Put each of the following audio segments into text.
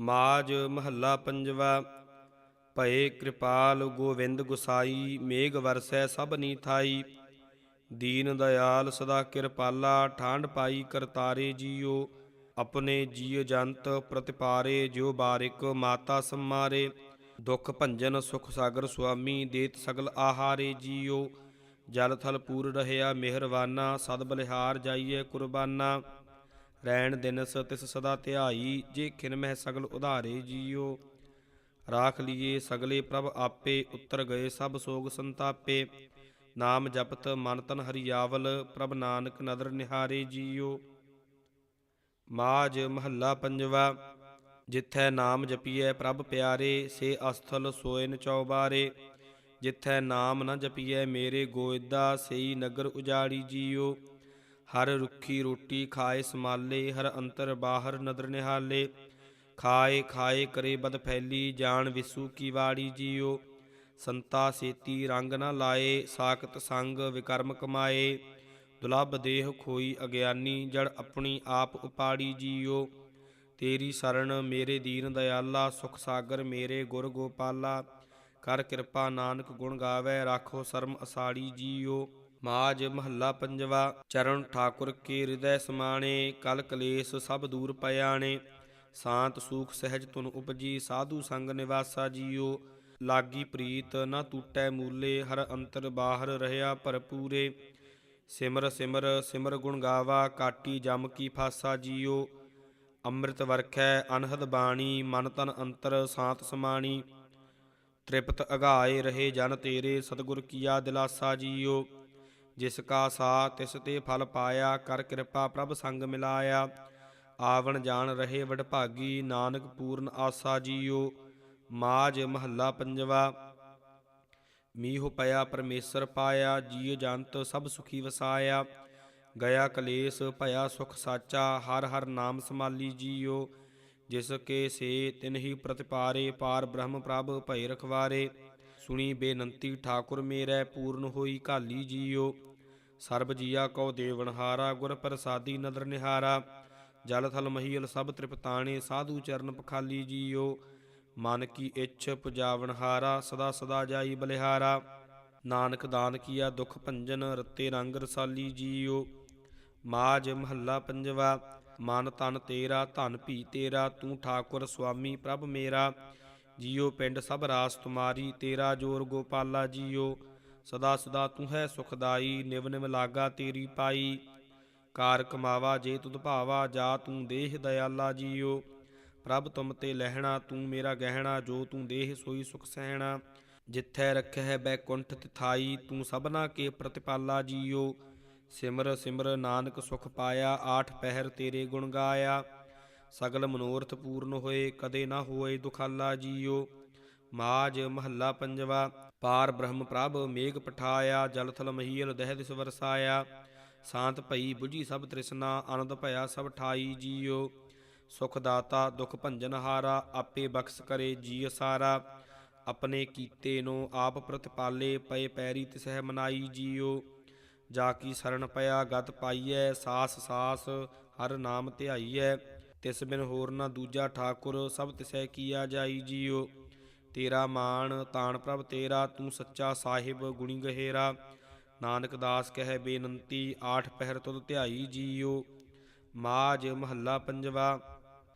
ਮਾਜ ਮਹੱਲਾ ਪੰਜਵਾ, ਭਏ ਕਿਰਪਾਲ ਗੋਵਿੰਦ ਗੁਸਾਈ, ਮੇਘ ਵਰਸੈ ਸਭ ਨੀ ਥਾਈ। ਦੀਨ ਦਇਆਲ ਸਦਾ ਕਿਰਪਾਲਾ ਠਾਂਡ ਪਾਈ ਕਰਤਾਰੇ ਜੀਓ। ਆਪਣੇ ਜੀਵ ਜੰਤ ਪ੍ਰਤਿਪਾਰੇ ਜੋ ਬਾਰਿਕ ਮਾਤਾ ਸੰਮਾਰੇ। ਦੁਖ ਭੰਜਨ ਸੁਖ ਸਾਗਰ ਸੁਆਮੀ, ਦੇਤ ਸਗਲ ਆਹਾਰੇ ਜੀਓ। ਜਲ ਥਲ ਪੂਰ ਰਹਿਆ ਮਿਹਰਵਾਨਾ, ਸਦ ਬਲਿਹਾਰ ਜਾਈਏ ਕੁਰਬਾਨਾ। ਰੈਣ ਦਿਨਸ ਤਿਸ ਸਦਾ ਧਿਆਈ, ਜੇ ਖਿਨ ਮਹਿ ਸਗਲ ਉਧਾਰੇ ਜੀਓ। ਰਾਖ ਲੀਏ ਸਗਲੇ ਪ੍ਰਭ ਆਪੇ, ਉਤਰ ਗਏ ਸਭ ਸੋਗ ਸੰਤਾਪੇ। ਨਾਮ ਜਪਤ ਮਨ ਤਨ ਹਰਿਆਵਲ, ਪ੍ਰਭ ਨਾਨਕ ਨਦਰ ਨਿਹਾਰੇ ਜੀਓ। ਮਾਜ ਮਹੱਲਾ ਪੰਜਵਾ, ਜਿਥੈ ਨਾਮ ਜਪੀਐ ਪ੍ਰਭ ਪਿਆਰੇ, ਸੇ ਅਸਥਲ ਸੋਇਨ ਚੌਬਾਰੇ। ਜਿਥੈ ਨਾਮ ਨ ਜਪੀਐ ਮੇਰੇ ਗੋਇਦਾ, ਸਈ ਨਗਰ ਉਜਾੜੀ ਜੀਓ। ਹਰ ਰੁੱਖੀ ਰੋਟੀ ਖਾਏ ਸਮਾਲੇ ਹਰ ਅੰਤਰ ਬਾਹਰ ਨਦਰ ਨਿਹਾਲੇ। ਖਾਏ ਖਾਏ ਕਰੇ ਬਦ ਫੈਲੀ, ਜਾਣ ਵਿਸੂ ਕੀ ਵਾੜੀ ਜੀਓ। ਸੰਤਾ ਸੇਤੀ ਰੰਗ ਨਾ ਲਾਏ, ਸਾਖਤ ਸੰਗ ਵਿਕਰਮ ਕਮਾਏ। ਦੁਲੱਭ ਦੇਹ ਖੋਈ ਅਗਿਆਨੀ, ਜੜ ਆਪਣੀ ਆਪ ਉਪਾੜੀ ਜੀਓ। ਤੇਰੀ ਸਰਨ ਮੇਰੇ ਦੀਨ ਦਇਆਲਾ ਸੁਖ ਸਾਗਰ ਮੇਰੇ ਗੁਰ ਗੋਪਾਲਾ। ਕਰ ਕਿਰਪਾ ਨਾਨਕ ਗੁਣ ਗਾਵੇ, ਰਾਖੋ ਸਰਮ ਅਸਾੜੀ ਜੀਓ। ਮਾਜ ਮਹੱਲਾ ਪੰਜਵਾ, ਚਰਨ ਠਾਕੁਰ ਕੇ ਹਿਰਦੈ ਸਮਾਣੇ, ਕਲ ਕਲੇਸ਼ ਸਭ ਦੂਰ ਪਿਆਣੇ। ਸ਼ਾਂਤ ਸੂਖ ਸਹਿਜ ਤੁਨ ਉਪਜੀ, ਸਾਧੂ ਸੰਗ ਨਿਵਾਸਾ ਜੀਓ। ਲਾਗੀ ਪ੍ਰੀਤ ਨਾ ਟੂਟੈ ਮੂਲੇ, ਹਰ ਅੰਤਰ ਬਾਹਰ ਰਹਾ ਭਰਪੂਰੇ ਸਿਮਰ ਸਿਮਰ ਸਿਮਰ ਗੁਣ ਗਾਵਾ, ਕਾਟੀ ਜਮ ਕੀ ਫਾਸਾ ਜੀਓ। ਅੰਮ੍ਰਿਤ ਵਰਖੈ, ਅਨਹਦ ਬਾਣੀ, ਮਨ ਤਨ ਅੰਤਰ ਸਾਤ ਸਮਾਣੀ। ਤ੍ਰਿਪਤ ਅਗਾਏ ਰਹੇ ਜਨ ਤੇਰੇ, ਸਤਿਗੁਰ ਕੀਆ ਦਿਲਾਸਾ ਜੀਓ। ਜਿਸ ਕਾ ਸਾ ਤਿਸ ਤੇ ਫਲ ਪਾਇਆ, ਕਰ ਕਿਰਪਾ ਪ੍ਰਭ ਸੰਗ ਮਿਲਾਇਆ। ਆਵਣ ਜਾਣ ਰਹੇ ਵਡਭਾਗੀ, ਨਾਨਕ ਪੂਰਨ ਆਸਾ ਜੀਓ। ਮਾਜ ਮਹੱਲਾ ਪੰਜਵਾ, ਮੀਹ ਪਿਆ ਪਰਮੇਸ਼ਰ ਪਾਇਆ ਜੀਅ ਜੰਤ ਸਭ ਸੁਖੀ ਵਸਾਇਆ। ਗਿਆ ਕਲੇਸ਼, ਭਇਆ ਸੁਖ ਸਾਚਾ, ਹਰ ਹਰ ਨਾਮ ਸਮਾਲੀ ਜੀਓ। ਜਿਸ ਕੇ ਸੇ ਤਿਨਹੀ ਪ੍ਰਤਿਪਾਰੇ, ਪਾਰ ਬ੍ਰਹਮ ਪ੍ਰਭ ਭਈ ਰਖਵਾਰੇ। ਸੁਣੀ ਬੇਨੰਤੀ, ਠਾਕੁਰ ਮੇਰੇ ਪੂਰਨ ਹੋਈ ਕਾਲੀ ਜੀਓ। ਸਰਬ ਜੀਆ ਕਉ ਦੇਵਨਹਾਰਾ ਗੁਰ ਪ੍ਰਸਾਦੀ ਨਦਰ ਨਿਹਾਰਾ। ਜਲ ਥਲ ਮਹੀਲ ਸਭ ਤ੍ਰਿਪਤਾਣੇ, ਸਾਧੂ ਚਰਨ ਪਖਾਲੀ ਜੀਓ। ਮਨ ਕੀ ਇੱਛ ਪੁਜਾਵਨਹਾਰਾ ਸਦਾ ਸਦਾ ਜਾਈ ਬਲਿਹਾਰਾ। ਨਾਨਕ ਦਾਨ ਕੀਆ ਦੁਖ ਭੰਜਨ, ਰਤੇ ਰੰਗ ਰਸਾਲੀ ਜੀਓ। ਮਾਜ ਮਹੱਲਾ ਪੰਜਵਾ, ਮਨ ਤਨ ਤੇਰਾ, ਧਨ ਭੀ ਤੇਰਾ, ਤੂੰ ਠਾਕੁਰ ਸੁਆਮੀ ਪ੍ਰਭ ਮੇਰਾ। ਜੀਓ ਪਿੰਡ ਸਭ ਰਾਸ ਤੁਮਾਰੀ, ਤੇਰਾ ਜੋਰ ਗੋਪਾਲਾ ਜੀਓ। ਸਦਾ ਸਦਾ ਤੂੰ ਹੈ ਸੁਖਦਾਈ, ਨਿਵ ਨਿਵ ਲਾਗਾ ਤੇਰੀ ਪਾਈ। ਕਾਰ ਕਮਾਵਾ, ਜੇ ਤੁਧ ਭਾਵਾ, ਜਾ ਤੂੰ ਦੇਹ ਦਇਆਲਾ ਜੀਓ। ਪ੍ਰਭ ਤੁਮ ਤੇ ਲਹਿਣਾ, ਤੂੰ ਮੇਰਾ ਗਹਿਣਾ, ਜੋ ਤੂੰ ਦੇਹ ਸੋਈ ਸੁਖ ਸਹਿਣਾ। ਜਿੱਥੈ ਰੱਖੈ ਬੈਕੁੰਠ ਤਿਥਾਈ, ਤੂੰ ਸਭਨਾ ਕੇ ਪ੍ਰਤਿਪਾਲਾ ਜੀਓ। ਸਿਮਰ ਸਿਮਰ, ਨਾਨਕ ਸੁਖ ਪਾਇਆ, ਆਠ ਪਹਿਰ ਤੇਰੇ ਗੁਣ ਗਾਇਆ। ਸਗਲ ਮਨੋਰਥ ਪੂਰਨ ਹੋਏ, ਕਦੇ ਨਾ ਹੋਏ ਦੁਖਾਲਾ ਜੀਓ। ਮਾਜ ਮਹੱਲਾ ਪੰਜਵਾ ਪਾਰ ਬ੍ਰਹਮ ਪ੍ਰਭ, ਮੇਘ ਪਠਾਇਆ, ਜਲ ਥਲ ਮਹੀਲ, ਦਹਿ ਦਿਸ ਵਰਸਾਇਆ। ਸ਼ਾਂਤ ਭਈ 부ਜੀ ਸਭ ਤ੍ਰਿਸ਼ਨਾ, ਆਨੰਦ ਭਇਆ ਸਭ ਠਾਈ ਜੀਓ। ਸੁਖ ਦਾਤਾ, ਦੁਖ ਭੰਜਨ ਹਾਰਾ, ਆਪੇ ਬਖਸ਼ ਕਰੇ ਜੀ ਸਾਰਾ। ਆਪਣੇ ਕੀਤੇ ਨੂੰ ਆਪ ਪ੍ਰਤਪਾਲੇ ਪਏ ਪੈਰੀ ਤਿਸਹਿ ਮਨਾਈ ਜੀਓ। ਜਾ ਕੀ ਸਰਣ ਪਿਆ, ਗਤ ਪਾਈਐ, ਸਾਸ ਸਾਸ, ਹਰ ਨਾਮ ਧਿਆਈਐ। ਤਿਸ ਬਿਨ ਹੋਰ ਨਾ ਦੂਜਾ ਠਾਕੁਰ, ਸਭ ਤਿਸੈ ਕੀਆ ਜਾਈ ਜੀਓ। ਤੇਰਾ ਮਾਣ, ਤਾਣ ਪ੍ਰਭ ਤੇਰਾ, ਤੂੰ ਸੱਚਾ ਸਾਹਿਬ, ਗੁਣੀ ਗਹਿਰਾ। ਨਾਨਕ ਦਾਸ ਕਹੈ ਬੇਨੰਤੀ, ਆਠ ਪਹਿਰ ਤੁਧ ਧਿਆਈ ਜੀਓ। ਮਾਜ ਮਹੱਲਾ ਪੰਜਵਾ,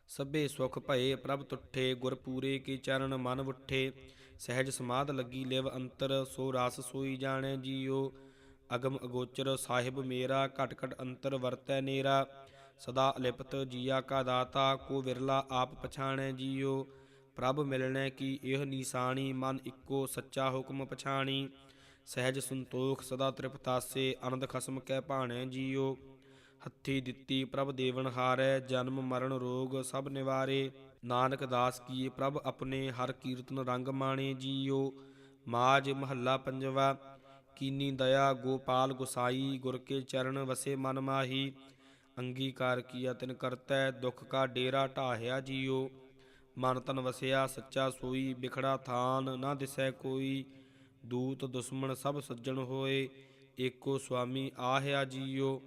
ਸਭੇ ਸੁਖ ਭਏ ਪ੍ਰਭ ਤੁਠੇ, ਗੁਰ ਪੂਰੇ ਕੀ ਚਰਨ ਮਨ ਉਠੇ। ਸਹਿਜ ਸਮਾਧ ਲੱਗੀ ਲਿਵ ਅੰਤਰ, ਸੋ ਰਸ ਸੋਈ ਜਾਣੈ ਜੀਓ। ਅਗਮ ਅਗੋਚਰ, ਸਾਹਿਬ ਮੇਰਾ, ਘਟ ਘਟ ਅੰਤਰ ਵਰਤੈ ਨੇਰਾ। ਸਦਾ ਅਲਿਪਤ ਜੀਆ ਕਾ ਦਾਤਾ, ਕੋ ਵਿਰਲਾ ਆਪ ਪਛਾਣੈ ਜੀਓ। ਪ੍ਰਭ ਮਿਲਣੈ ਕੀ ਇਹ ਨੀਸਾਨੀ ਮਨ ਇੱਕੋ ਸੱਚਾ ਹੁਕਮ ਪਛਾਣੀ। ਸਹਿਜ ਸੰਤੋਖ ਸਦਾ ਤ੍ਰਿਪਤਾਸੇ, ਅਨੰਦ ਖਸਮ ਕੈ ਭਾਣੈ ਜੀਓ ਹੱਥੀ ਦਿੱਤੀ ਪ੍ਰਭ ਦੇਵਨ ਹਾਰੈ, ਜਨਮ ਮਰਨ ਰੋਗ ਸਭ ਨਿਵਾਰੇ। ਨਾਨਕ ਦਾਸ ਕੀ ਪ੍ਰਭ ਆਪਣੇ ਹਰ ਕੀਰਤਨ ਰੰਗ ਮਾਣੇ ਜੀਓ ਮਾਜ ਮਹੱਲਾ ਪੰਜਵਾ, ਕੀਨੀ ਦਇਆ ਗੋਪਾਲ ਗੁਸਾਈ, ਗੁਰ ਕੇ ਚਰਨ ਵਸੇ ਮਨ ਮਾਹੀ। ਅੰਗੀਕਾਰ ਕੀਆ ਤਿਨ ਕਰਤੈ, ਦੁਖ ਕਾ ਡੇਰਾ ਢਾਹਿਆ ਜੀਓ ਮਨ ਤਨ ਵਸਿਆ, ਸੱਚਾ ਸੋਈ, ਬਿਖੜਾ ਥਾਨ ਨਾ ਦਿਸੈ ਕੋਈ। ਦੂਤ, ਦੁਸ਼ਮਣ ਸਭ ਸੱਜਣ ਹੋਏ, ਏਕੋ ਸੁਆਮੀ ਆਹਿਆ ਜੀਓ।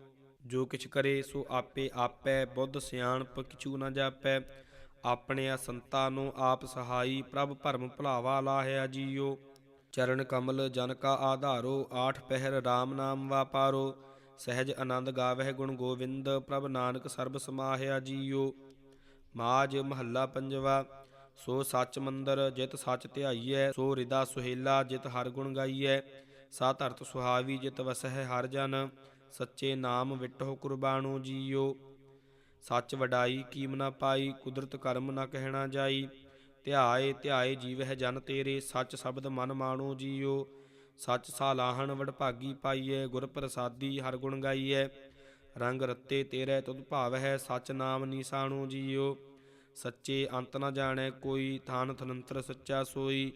ਜੋ ਕਿਛ ਕਰੇ ਸੋ ਆਪੇ ਆਪੈ, ਬੁੱਧ ਸਿਆਣਪ ਕਿਛੂ ਨਾ ਜਾਪੈ। ਆਪਣੇ ਸੰਤਾਂ ਨੂੰ ਆਪ ਸਹਾਈ, ਪ੍ਰਭ ਭਰਮ ਭੁਲਾਵਾ ਲਾਹਿਆ ਜੀਓ। ਚਰਨ ਕਮਲ ਜਨ ਕਾ ਆਧਾਰੋ, ਆਠ ਪਹਿਰ RAM ਨਾਮ ਵਾਪਾਰੋ। ਸਹਿਜ ਆਨੰਦ ਗਾਵਹਿ ਗੁਣ ਗੋਵਿੰਦ, ਪ੍ਰਭ ਨਾਨਕ ਸਰਬ ਸਮਾਹਿਆ ਜੀਓ। ਮਾਜ ਮਹੱਲਾ ਪੰਜਵਾ, ਸੋ ਸੱਚ ਮੰਦਰ ਜਿਤ ਸੱਚ ਧਿਆਈਐ, ਸੋ ਰਿਦਾ ਸੁਹੇਲਾ ਜਿਤ ਹਰ ਗੁਣ ਗਾਈਐ ਸਾ ਧਰਤ ਸੁਹਾਵੀ ਜਿਤ ਵਸਹਿ ਹਰ ਜਨ, ਸੱਚੇ ਨਾਮ ਵਿਟਹੁ ਕੁਰਬਾਨੋ ਜੀਓ। ਸੱਚ ਵਡਾਈ ਕੀਮ ਨਾ ਪਾਈ, ਕੁਦਰਤ ਕਰਮ ਨਾ ਕਹਿਣਾ ਜਾਈ, ਧਿਆਏ ਧਿਆਏ ਜੀਵਹਿ ਜਨ ਤੇਰੇ, ਸੱਚ ਸ਼ਬਦ ਮਨ ਮਾਣੋ ਜੀਓ। ਸੱਚ ਸਾਲਾਹਣ ਵਡਭਾਗੀ ਪਾਈਐ ਗੁਰ ਪ੍ਰਸਾਦੀ ਹਰ ਗੁਣ ਗਾਈਐ, ਰੰਗ ਰੱਤੇ ਤੇਰੇ ਤੁਧ ਭਾਵ ਹੈ ਸੱਚ ਨਾਮ ਨੀਸਾਣੋ ਜੀਓ। ਸੱਚੇ ਅੰਤ ਨਾ ਜਾਣੈ, ਕੋਈ ਥਾਨ ਥਨੰਤਰ ਸੱਚਾ ਸੋਈ।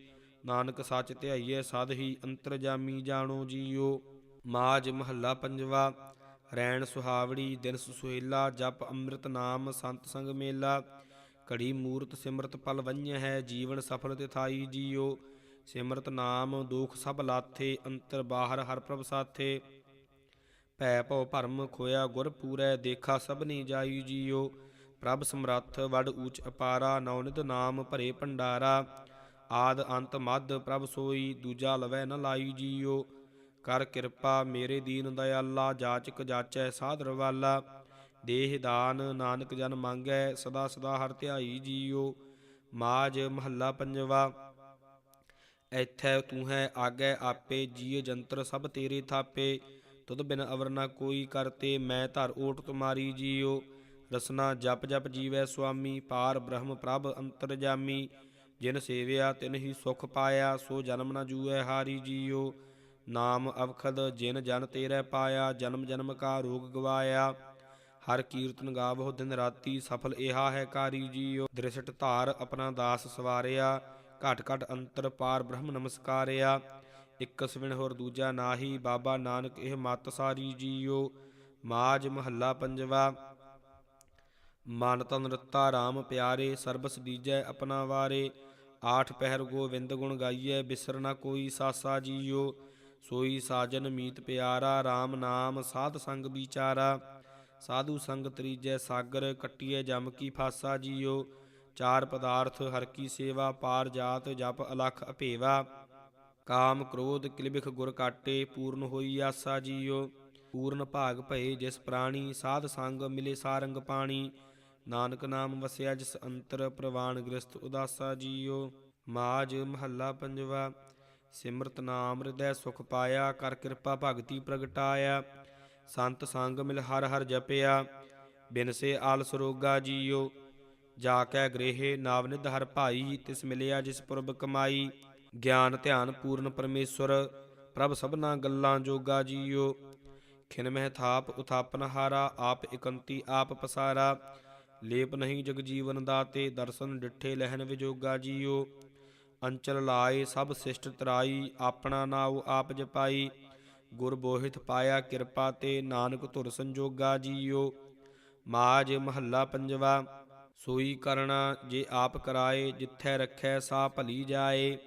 ਨਾਨਕ ਸੱਚ ਧਿਆਈਐ ਸਦ ਹੀ ਅੰਤਰ ਜਾਮੀ ਜਾਣੋ ਜੀਓ। ਮਾਜ ਮਹੱਲਾ ਪੰਜਵਾ, ਰੈਣ ਸੁਹਾਵੜੀ, ਦਿਨ ਸੁਹੇਲਾ ਜਪ ਅੰਮ੍ਰਿਤ ਨਾਮ, ਸੰਤ ਸੰਗ ਮੇਲਾ। ਘੜੀ ਮੂਰਤ ਸਿਮਰਤ ਪਲ ਵੰਝ ਹੈ, ਜੀਵਨ ਸਫਲ ਤਿਥਾਈ ਜੀਓ। ਸਿਮਰਤ ਨਾਮ, ਦੁਖ ਸਭ ਲਾਥੇ, ਅੰਤਰ ਬਾਹਰ ਹਰ ਪ੍ਰਭ ਸਾਥੇ। ਭੈ ਭਉ ਭਰਮ ਖੋਇਆ, ਗੁਰ ਪੂਰੈ, ਦੇਖਾ ਸਭਨੀ ਜਾਈ ਜੀਓ। ਪ੍ਰਭ ਸਮਰੱਥ ਵਡ ਊਚ ਅਪਾਰਾ ਨੌਨਿਤ ਨਾਮ ਭਰੇ ਭੰਡਾਰਾ, ਆਦ ਅੰਤ ਮਦ ਪ੍ਰਭ ਸੋਈ, ਦੂਜਾ ਲਵੈ ਨ ਲਾਈ ਜੀਓ। ਕਰ ਕਿਰਪਾ ਮੇਰੇ ਦੀਨ ਦਇਆਲਾ, ਜਾਚਕ ਜਾਚੈ ਸਾਧਰ ਵਾਲਾ। ਦੇਹ ਦਾਨ ਨਾਨਕ ਜਨ ਮੰਗੈ, ਸਦਾ ਸਦਾ ਹਰ ਧਿਆਈ ਜੀਓ। ਮਾਜ ਮਹੱਲਾ ਪੰਜਵਾ, ਐਥੈ ਤੂੰ ਹੈ ਆਗੈ ਆਪੇ ਜੀਅ ਜੰਤਰ ਸਭ ਤੇਰੇ ਥਾਪੇ। ਤੁਧ ਬਿਨ ਅਵਰ ਨਾ ਕੋਈ ਕਰਤੇ, ਮੈਂ ਧਰ ਓਟ ਤੁਮਾਰੀ ਜੀਓ। ਰਸਨਾ ਜਪ ਜਪ ਜੀਵੈ ਸੁਆਮੀ, ਪਾਰ ਬ੍ਰਹਮ ਪ੍ਰਭ ਅੰਤਰਜਾਮੀ, ਜਿਨ ਸੇਵਿਆ ਤਿਨ ਹੀ ਸੁਖ ਪਾਇਆ, ਸੋ ਜਨਮ ਨਾ ਜੂਐ ਹਾਰੀ ਜੀਓ। ਨਾਮ ਅਵਖਦ, ਜਿਨ ਜਨ ਤੇਰੇ ਪਾਇਆ, ਜਨਮ ਜਨਮ ਕਾ ਰੋਗ ਗਵਾਇਆ। ਹਰ ਕੀਰਤਨ ਗਾਵੋ ਦਿਨ ਰਾਤੀ ਸਫਲ ਇਹਾ ਹੈ ਕਾਰੀ ਜੀਓ। ਦ੍ਰਿਸ਼ਟ ਧਾਰ ਆਪਣਾ ਦਾਸ ਸਵਾਰਿਆ, ਘਟ ਘਟ ਅੰਤਰ ਪਾਰ ਬ੍ਰਹਮ ਨਮਸਕਾਰਿਆ। ਇਕ ਸਵਿਣ ਹੋਰ ਦੂਜਾ ਨਾਹੀ, ਬਾਬਾ ਨਾਨਕ ਇਹ ਮਤ ਸਾਰੀ ਜੀਓ। ਮਾਜ ਮਹੱਲਾ ਪੰਜਵਾ ਮਨ ਤਨ ਰਤਾ RAM ਪਿਆਰੇ, ਸਰਬਸ ਦੀਜੈ ਆਪਣਾ ਵਾਰੇ। ਆਠ ਪਹਿਰ ਗੋਵਿੰਦ ਗੁਣ ਗਾਈਐ, ਬਿਸਰ ਨਾ ਕੋਈ ਸਾਸਾ ਜੀਓ। ਸੋਈ ਸਾਜਨ ਮੀਤ ਪਿਆਰਾ RAM ਨਾਮ ਸਾਧ ਸੰਗ ਵਿਚਾਰਾ। ਸਾਧੂ ਸੰਗ ਤਰੀਜੈ ਸਾਗਰ, ਕੱਟੀਐ ਜਮ ਕੀ ਫਾਸਾ ਜੀਓ। ਚਾਰ ਪਦਾਰਥ ਹਰ ਕੀ ਸੇਵਾ, ਪਾਰ ਜਾਤ ਜਪ ਅਲਖ ਅਭੇਵਾ। ਕਾਮ ਕ੍ਰੋਧ ਕਿਲਬਿਖ ਗੁਰ ਕਾਟੇ, ਪੂਰਨ ਹੋਈ ਆਸਾ ਜੀਓ। ਪੂਰਨ ਭਾਗ ਭਏ ਜਿਸ ਪ੍ਰਾਣੀ, ਸਾਧ ਸੰਗ ਮਿਲੇ ਸਾਰੰਗ ਪਾਣੀ। ਨਾਨਕ ਨਾਮ ਵਸਿਆ ਜਿਸ ਅੰਤਰ ਪ੍ਰਵਾਨ ਗ੍ਰਸਤ ਉਦਾਸਾ ਜੀਓ, ਮਾਜ ਮਹੱਲਾ ਪੰਜਵਾ, ਸਿਮਰਤ ਨਾਮ ਹਿਰਦੈ ਸੁਖ ਪਾਇਆ, ਕਰ ਕਿਰਪਾ ਭਗਤੀ ਪ੍ਰਗਟਾਇਆ, ਸੰਤ ਸੰਗ ਮਿਲ ਹਰ ਹਰ ਜਪਿਆ ਬਿਨਸੇ ਆਲਸ ਰੋਗਾ ਜੀਓ, ਜਾ ਕੈ ਗ੍ਰਹਿ ਨਾਵਨਿਧ ਹਰ ਭਾਈ, ਤਿਸ ਮਿਲਿਆ ਜਿਸ ਪੁਰਬ ਕਮਾਈ, ਗਿਆਨ ਧਿਆਨ ਪੂਰਨ ਪਰਮੇਸ਼ਵਰ, ਪ੍ਰਭ ਸਭਨਾ ਗੱਲਾਂ ਜੋਗਾ ਜੀਓ, ਖਿਨ ਮਹਿ ਥਾਪ ਉਥਾਪਨ ਹਾਰਾ, ਆਪ ਇਕੰਤੀ ਆਪ ਪਸਾਰਾ ਲੇਪ ਨਹੀਂ ਜਗ ਜੀਵਨ ਦਾਤੇ, ਦਰਸ਼ਨ ਡਿਠੇ ਲਹਿਣ ਵਿਜੋਗਾ ਜੀਓ। ਅੰਚਲ ਲਾਏ ਸਭ ਸਿਸ਼ਟ ਤਰਾਈ, ਆਪਣਾ ਨਾਉ ਆਪ ਜਪਾਈ। ਗੁਰ ਬੋਹਿਤ ਪਾਇਆ ਕਿਰਪਾ ਤੇ ਨਾਨਕ ਧੁਰ ਸੰਜੋਗਾ ਜੀਓ। ਮਾਜ ਮਹੱਲਾ ਪੰਜਵਾ, ਸੋਈ ਕਰਣਾ ਜੇ ਆਪ ਕਰਾਏ, ਜਿੱਥੈ ਰੱਖੈ ਸਾ ਭਲੀ ਜਾਏ।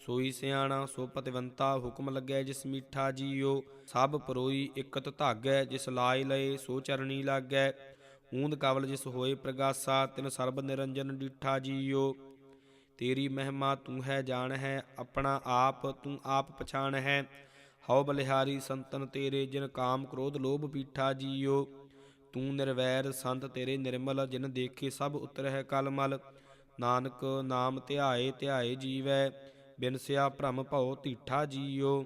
ਸੋਈ ਸਿਆਣਾ ਸੋ ਪਤਵੰਤਾ ਹੁਕਮ ਲੱਗੈ ਜਿਸ ਮੀਠਾ ਜੀਓ। ਸਭ ਪਰੋਈ ਇਕਤ ਧਾਗੈ, ਜਿਸ ਲਾਇ ਲਏ ਸੋ ਚਰਣੀ ਲਾਗੈ। ਊਂਦ ਕਵਲ ਜਿਸ ਹੋਏ ਪ੍ਰਗਾਸਾ, ਤਿਨ ਸਰਬ ਨਿਰੰਜਨ ਡੀਠਾ ਜੀਓ। ਤੇਰੀ ਮਹਿਮਾ ਤੂੰ ਹੈ, ਜਾਣ ਹੈ, ਆਪਣਾ ਆਪ ਤੂੰ ਆਪ ਪਛਾਣ ਹੈ। ਹਉ ਬਲਿਹਾਰੀ ਸੰਤਨ ਤੇਰੇ, ਜਿਨ ਕਾਮ ਕ੍ਰੋਧ ਲੋਭ ਪੀਠਾ ਜੀਓ। ਤੂੰ ਨਿਰਵੈਰ ਸੰਤ ਤੇਰੇ ਨਿਰਮਲ, ਜਿਨ ਦੇਖੇ ਸਭ ਉਤਰ ਉਤਰਹਿ ਕਲਮਲ। ਨਾਨਕ ਨਾਮ ਧਿਆਏ ਧਿਆਏ ਜੀਵੈ ਬਿਨਸਿਆ ਭ੍ਰਮ ਭਉ ਧੀਠਾ ਜੀਓ।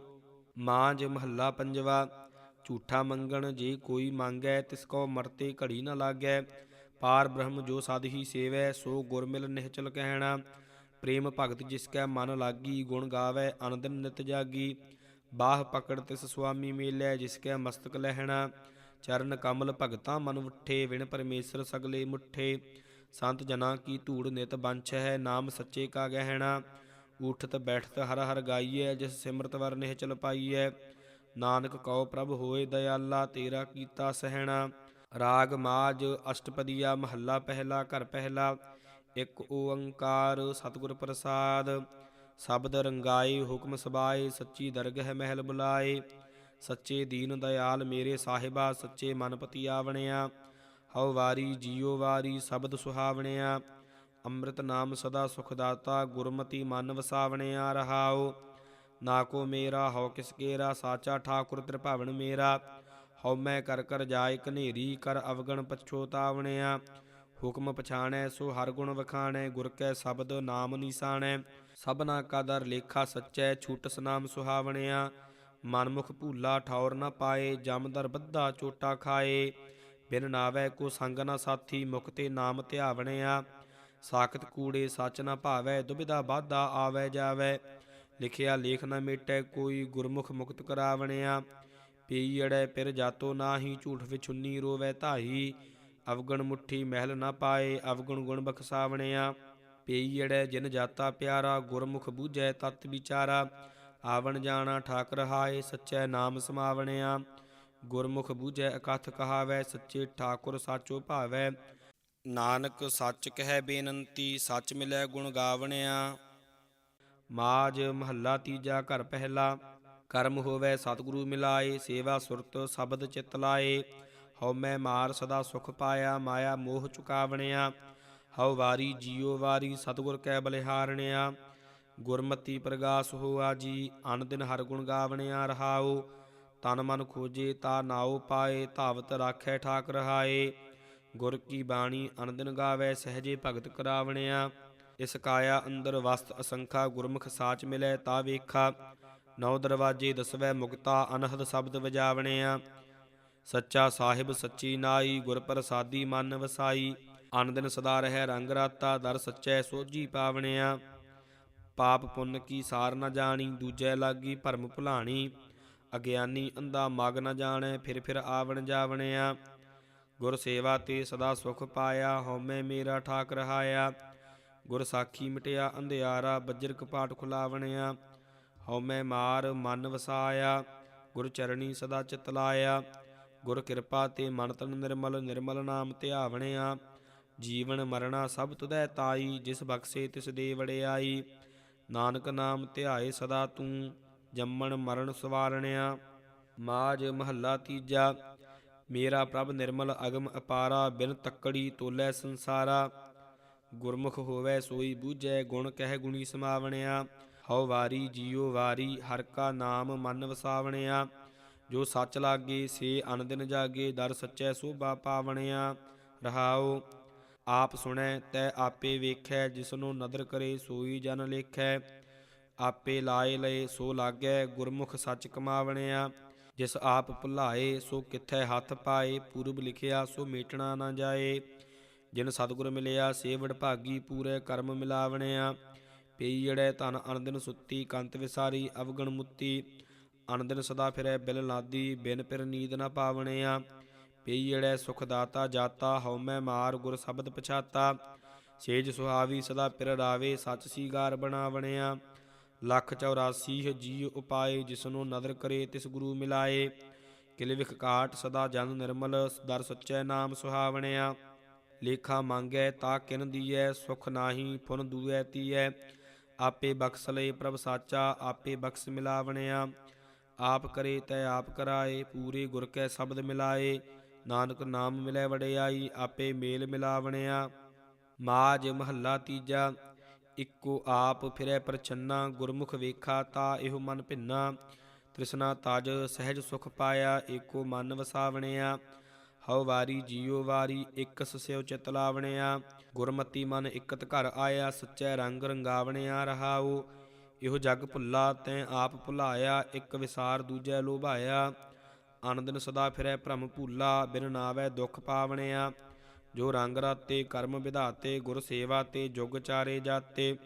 ਮਾਂਜ ਮਹੱਲਾ ਪੰਜਵਾ ਝੂਠਾ ਮੰਗਣ ਜੇ ਕੋਈ ਮੰਗੈ, ਤਿਸ ਕੋ ਮਰਤੇ ਘੜੀ ਨ ਲਾਗੈ। ਪਾਰ ਬ੍ਰਹਮ ਜੋ ਸਦ ਹੀ ਸੇਵੈ, ਸੋ ਗੁਰ ਮਿਲ ਨਿਹਚਲ ਕਹਿਣਾ। ਪ੍ਰੇਮ ਭਗਤ ਜਿਸ ਕੈ ਮਨ ਲਾਗੀ, ਗੁਣ ਗਾਵੈ ਅਨੰਦਨ ਨਿਤ ਜਾਗੀ। ਬਾਹ ਪਕੜ ਤਿਸ ਸੁਆਮੀ ਮੇਲੈ, ਜਿਸ ਕੈ ਮਸਤਕ ਲਹਿਣਾ। ਚਰਨ ਕਮਲ ਭਗਤਾ ਮਨ ਉਠੇ, ਵਿਣ ਪਰਮੇਸ਼ਰ ਸਗਲੇ ਮੁਠੇ। ਸੰਤ ਜਨਾ ਕੀ ਧੂੜ ਨਿਤ ਬੰਛ ਹੈ ਨਾਮ ਸੱਚੇ ਕਾ ਗਹਿਣਾ। ਉਠਤ ਬੈਠਤ ਹਰ ਹਰ ਗਾਈਐ, ਜਿਸ ਸਿਮਰਤ ਵਰ ਨਿਹਚਲ ਪਾਈਐ। ਨਾਨਕ ਕਉ ਪ੍ਰਭ ਹੋਏ ਦਇਆਲਾ, ਤੇਰਾ ਕੀਤਾ ਸਹਿਣਾ। ਰਾਗ ਮਾਜ ਅਸ਼ਟਪਦੀਆ, ਮਹੱਲਾ ਪਹਿਲਾ, ਘਰ ਪਹਿਲਾ। ਇੱਕ ਓੰਕਾਰ ਸਤਿਗੁਰ ਪ੍ਰਸਾਦ। ਸ਼ਬਦ ਰੰਗਾਏ, ਹੁਕਮ ਸਬਾਏ, ਸੱਚੀ ਦਰਗਹਿ ਮਹਿਲ ਬੁਲਾਏ। ਸੱਚੇ ਦੀਨ ਦਇਆਲ ਮੇਰੇ ਸਾਹਿਬਾ, ਸੱਚੇ ਮਨਪਤੀ ਆਵਣਿਆ। ਹਉ ਵਾਰੀ ਜੀਉ ਵਾਰੀ ਸ਼ਬਦ ਸੁਹਾਵਣਿਆ। ਅੰਮ੍ਰਿਤ ਨਾਮ ਸਦਾ ਸੁਖ ਦਾਤਾ, ਗੁਰਮਤੀ ਮਨ ਵਸਾਵਣਿਆ ਰਹਾਓ ਨਾ ਕੋ ਮੇਰਾ, ਹਉ ਕਿਸ ਕੇਰਾ, ਸਾਚਾ ਠਾਕੁਰ ਤ੍ਰਿਭਾਵਨ ਮੇਰਾ। ਹਉ ਮੈਂ ਕਰ ਕਰ ਜਾਇ ਕਨੇਰੀ ਕਰ ਅਵਗਣ ਪਛੋਤਾਵਣਿਆ ਹੁਕਮ ਪਛਾਣੈ ਸੋ ਹਰ ਗੁਣ ਵਖਾਣੈ, ਗੁਰ ਕੈ ਸ਼ਬਦ ਨਾਮ ਨਿਸਾਣੈ। ਸਭਨਾ ਕਾ ਦਰ ਲੇਖਾ ਸੱਚੈ ਛੂਟਸ ਨਾਮ ਸੁਹਾਵਣਿਆ। ਮਨਮੁਖ ਭੂਲਾ ਠੌਰ ਨਾ ਪਾਏ ਜਮਦਰ ਬੱਧਾ ਚੋਟਾ ਖਾਏ। ਬਿਨ ਨਾਵੈ ਕੋ ਸੰਗ ਨਾ ਸਾਥੀ, ਮੁਖ ਤੇ ਨਾਮ ਧਿਆਵਣਿਆ। ਸਾਖਤ ਕੂੜੇ ਸੱਚ ਨਾ ਭਾਵੈ, ਦੁਬਿਧਾ ਬਾਧਾ ਆਵੈ ਜਾਵੈ। ਲਿਖਿਆ, ਲੇਖ ਨਾ ਮੇਟੈ ਕੋਈ ਗੁਰਮੁਖ ਮੁਕਤ ਕਰਾਵਣਿਆ। ਪੀੜੈ ਪਿਰ ਜਾਤੋ ਨਾਹੀ, ਝੂਠ ਵਿਛੁੰਨੀ ਰੋਵੈ ਧਾਈ ਅਵਗਣ ਮੁਠੀ ਮਹਿਲ ਨਾ ਪਾਏ, ਅਵਗਣ ਗੁਣ ਬਖਸਾਵਣਿਆ। ਪੀੜੈ ਜਿਨ ਜਾਤਾ ਪਿਆਰਾ, ਗੁਰਮੁਖ ਬੂਝੈ ਤਤ ਵਿਚਾਰਾ। ਆਵਣ ਜਾਣਾ ਠਾਕ ਰਹਾਏ ਸੱਚੈ ਨਾਮ ਸਮਾਵਣਿਆ। ਗੁਰਮੁਖ ਬੂਝੈ ਅਕਥ ਕਹਾਵੈ, ਸੱਚੇ ਠਾਕੁਰ ਸਾਚੋ ਭਾਵੈ। ਨਾਨਕ ਸੱਚ ਕਹਿ ਬੇਨੰਤੀ, ਸੱਚ ਮਿਲੈ ਗੁਣ ਗਾਵਣਿਆ। ਮਾਜ ਮਹੱਲਾ ਤੀਜਾ ਘਰ ਪਹਿਲਾ, ਕਰਮ ਹੋਵੇ ਸਤਿਗੁਰੂ ਮਿਲਾਏ, ਸੇਵਾ ਸੁਰਤ ਸ਼ਬਦ ਚਿਤ ਲਾਏ। ਹਉ ਮੈਂ ਮਾਰ ਸਦਾ ਸੁਖ ਪਾਇਆ, ਮਾਇਆ ਮੋਹ ਚੁਕਾਵਣਿਆ। ਹਉ ਵਾਰੀ ਜੀਉ ਵਾਰੀ ਸਤਿਗੁਰ ਕੈ ਬਲਿਹਾਰਣਿਆ। ਗੁਰਮਤੀ ਪ੍ਰਗਾਸ ਹੋਆ ਜੀ ਅਨ ਦਿਨ ਹਰ ਗੁਣ ਗਾਵਣਿਆ ਰਹਾਉ। ਤਨ ਮਨ ਖੋਜੇ ਤਾ ਨਾਉ ਪਾਏ, ਧਾਵਤ ਰਾਖੈ ਠਾਕ ਰਹਾਏ। ਗੁਰ ਕੀ ਬਾਣੀ ਅਨ ਦਿਨ ਗਾਵੇ, ਸਹਜੇ ਭਗਤ ਕਰਾਵਣਿਆ। ਇਸ ਕਾਇਆ ਅੰਦਰ ਵਸਤ ਅਸੰਖਾ ਗੁਰਮੁਖ ਸਾਚ ਮਿਲੈ ਤਾ ਵੇਖਾ। ਨੌ ਦਰਵਾਜੇ ਦਸਵੈ ਮੁਕਤਾ ਅਨਹਦ ਸ਼ਬਦ ਵਜਾਵਣਿਆ। ਸੱਚਾ ਸਾਹਿਬ ਸੱਚੀ ਨਾਈ ਗੁਰ ਪ੍ਰਸਾਦੀ ਮਨ ਵਸਾਈ। ਅਨ ਸਦਾ ਰਹਿ ਰੰਗ ਰਾਤਾ, ਦਰ ਸੱਚੈ ਸੋਝੀ ਪਾਵਣਿਆ। ਪਾਪ ਪੁੰਨ ਕੀ ਸਾਰ ਨਾ ਜਾਣੀ, ਦੂਜੈ ਲਾਗੀ ਭਰਮ ਭੁਲਾਣੀ। ਅਗਿਆਨੀ ਅੰਧਾ ਮਗ ਨਾ ਜਾਣੈ, ਫਿਰ ਫਿਰ ਆਵਣ ਜਾਵਣਿਆ। ਗੁਰ ਸੇਵਾ ਤੇ ਸਦਾ ਸੁਖ ਪਾਇਆ, ਹਉਮੈ ਮੇਰਾ ਠਾਕ ਰਹਾਇਆ। ਗੁਰ ਸਾਖੀ ਮਿਟਿਆ, ਅੰਧਿਆਰਾ ਬੱਜਰ ਕਪਾਟ ਖੁਲਾਵਣਿਆ। ਹਉਮੈ ਮਾਰ, ਮਨ ਵਸਾਇਆ ਗੁਰ ਚਰਣੀ ਸਦਾ ਚਿਤ ਲਾਇਆ। ਗੁਰ ਕਿਰਪਾ ਤੇ ਮਨ ਤਨ ਨਿਰਮਲ ਨਿਰਮਲ ਨਾਮ ਧਿਆਵਣਿਆ। ਜੀਵਨ ਮਰਣਾ ਸਭ ਤੁਧੈ ਤਾਈ, ਜਿਸ ਬਖਸ਼ੇ ਤਿਸ ਦੇ ਵੜਿਆਈ ਨਾਨਕ ਨਾਮ ਧਿਆਏ ਸਦਾ ਤੂੰ, ਜੰਮਣ ਮਰਨ ਸਵਾਰਣਿਆ। ਮਾਜ ਮਹੱਲਾ ਤੀਜਾ, ਮੇਰਾ ਪ੍ਰਭ ਨਿਰਮਲ ਅਗਮ ਅਪਾਰਾ, ਬਿਨ ਤੱਕੜੀ ਤੋਲੇ ਸੰਸਾਰਾ। ਗੁਰਮੁਖ ਹੋਵੇ ਸੋਈ ਬੂਝੈ, ਗੁਣ ਕਹਿ ਗੁਣੀ ਸਮਾਵਣਿਆ। ਹਉ ਵਾਰੀ ਜੀਉ ਵਾਰੀ, ਹਰ ਕਾ ਨਾਮ ਮਨ ਵਸਾਵਣਿਆ। ਜੋ ਸੱਚ ਲਾਗੇ, ਸੇ ਅਨਦਿਨ ਜਾਗੇ, ਦਰ ਸੱਚੈ ਸੋਭਾ ਪਾਵਣਿਆ। ਰਹਾਉ, ਆਪ ਸੁਣੈ, ਤੈ ਆਪੇ ਵੇਖੈ, ਜਿਸਨੂੰ ਨਦਰ ਕਰੇ, ਸੋਈ ਜਨ ਲੇਖੈ। ਆਪੇ ਲਾਏ ਲਏ, ਸੋ ਲਾਗੈ, ਗੁਰਮੁਖ ਸੱਚ ਕਮਾਵਣਿਆ। ਜਿਸ ਆਪ ਭੁਲਾਏ, ਸੋ ਕਿੱਥੈ ਹੱਥ ਪਾਏ, ਪੂਰਬ ਲਿਖਿਆ, ਸੋ ਮੇਟਣਾ ਨਾ ਜਾਏ। ਜਿਨ ਸਤਿਗੁਰ ਮਿਲਿਆ ਸੇ ਭਾਗੀ ਪੂਰੇ ਕਰਮ ਮਿਲਾਵਣਿਆ। ਪਈੜੈ ਧਨ ਅਨੰਦਨ ਸੁੱਤੀ, ਕੰਤ ਵਿਸਾਰੀ ਅਵਗਣ ਮੁੱਤੀ। ਅਨੰਦਨ ਸਦਾ ਫਿਰੈ ਬਿਲ ਲਾਦੀ, ਬਿਨ ਪਿਰ ਨੀਂਦ ਨਾ ਪਾਵਣਿਆ। ਪਈੜੈ ਸੁਖ ਦਾਤਾ ਜਾਤਾ ਹਉਮੈ ਮਾਰ ਗੁਰ ਸ਼ਬਦ ਪਛਾਤਾ। ਸੇਜ ਸੁਹਾਵੀ ਸਦਾ ਪਿਰ ਰਾਵੇ, ਸੱਚ ਸੀਗਾਰ ਬਣਾਵਣਿਆ। ਲੱਖ 84 ਜੀ ਉਪਾਏ, ਜਿਸਨੂੰ ਨਦਰ ਕਰੇ ਤਿਸ ਗੁਰੂ ਮਿਲਾਏ। ਕਿਲ ਵਿਖ ਕਾਟ ਸਦਾ ਜਨ ਨਿਰਮਲ, ਦਰ ਸੱਚੈ ਨਾਮ ਸੁਹਾਵਣਿਆ। ਲੇਖਾ ਮੰਗੈ ਤਾ ਕਿਨ ਦੀਐ, ਸੁਖ ਨਾਹੀ ਫੁਨ ਦੂਐ ਤੀਐ। ਆਪੇ ਬਖਸ ਲਏ ਪ੍ਰਭ ਸਾਚਾ, ਆਪੇ ਬਖਸ ਮਿਲਾਵਣਿਆ। ਆਪ ਕਰੇ ਤੈ ਆਪ ਕਰਾਏ, ਪੂਰੇ ਗੁਰ ਕੈ ਸ਼ਬਦ ਮਿਲਾਏ। ਨਾਨਕ ਨਾਮ ਮਿਲੈ ਵਡਿਆਈ, ਆਪੇ ਮੇਲ ਮਿਲਾਵਣਿਆ। ਮਾਜ ਮਹੱਲਾ ਤੀਜਾ, ਇੱਕੋ ਆਪ ਫਿਰੈ ਪ੍ਰਚੰਨਾ ਗੁਰਮੁਖ ਵੇਖਾ ਤਾ ਇਹੋ ਮਨ ਭਿੰਨਾ। ਤ੍ਰਿਸ਼ਨਾ ਤਜ ਸਹਿਜ ਸੁਖ ਪਾਇਆ, ਏਕੋ ਮਨ ਵਸਾਵਣਿਆ। ਹਉ ਵਾਰੀ, ਜੀਉ ਵਾਰੀ, ਇਕ ਸਸਿਉ ਚਿਤ ਲਾਵਣਿਆ। ਗੁਰਮਤੀ ਮਨ ਇਕਤ ਘਰ ਆਇਆ, ਸੱਚੈ ਰੰਗ ਰੰਗਾਵਣਿਆ ਰਹਾਉ। ਇਹੋ ਜਗ ਭੁੱਲਾ, ਤੈਂ ਆਪ ਭੁਲਾਇਆ, ਇੱਕ ਵਿਸਾਰ ਦੂਜੈ ਲੋਭਾਇਆ। ਆਨੰਦਨ ਸਦਾ ਫਿਰੈ ਭ੍ਰਮ ਭੂਲਾ, ਬਿਨ ਨਾਵੈ ਦੁਖ ਪਾਵਣਿਆ। ਜੋ ਰੰਗ ਰਾਤੇ, ਕਰਮ ਵਿਧਾਤੇ, ਗੁਰ ਸੇਵਾ ਤੇ ਜੁਗ ਚਾਰੇ ਜਾਤੇ।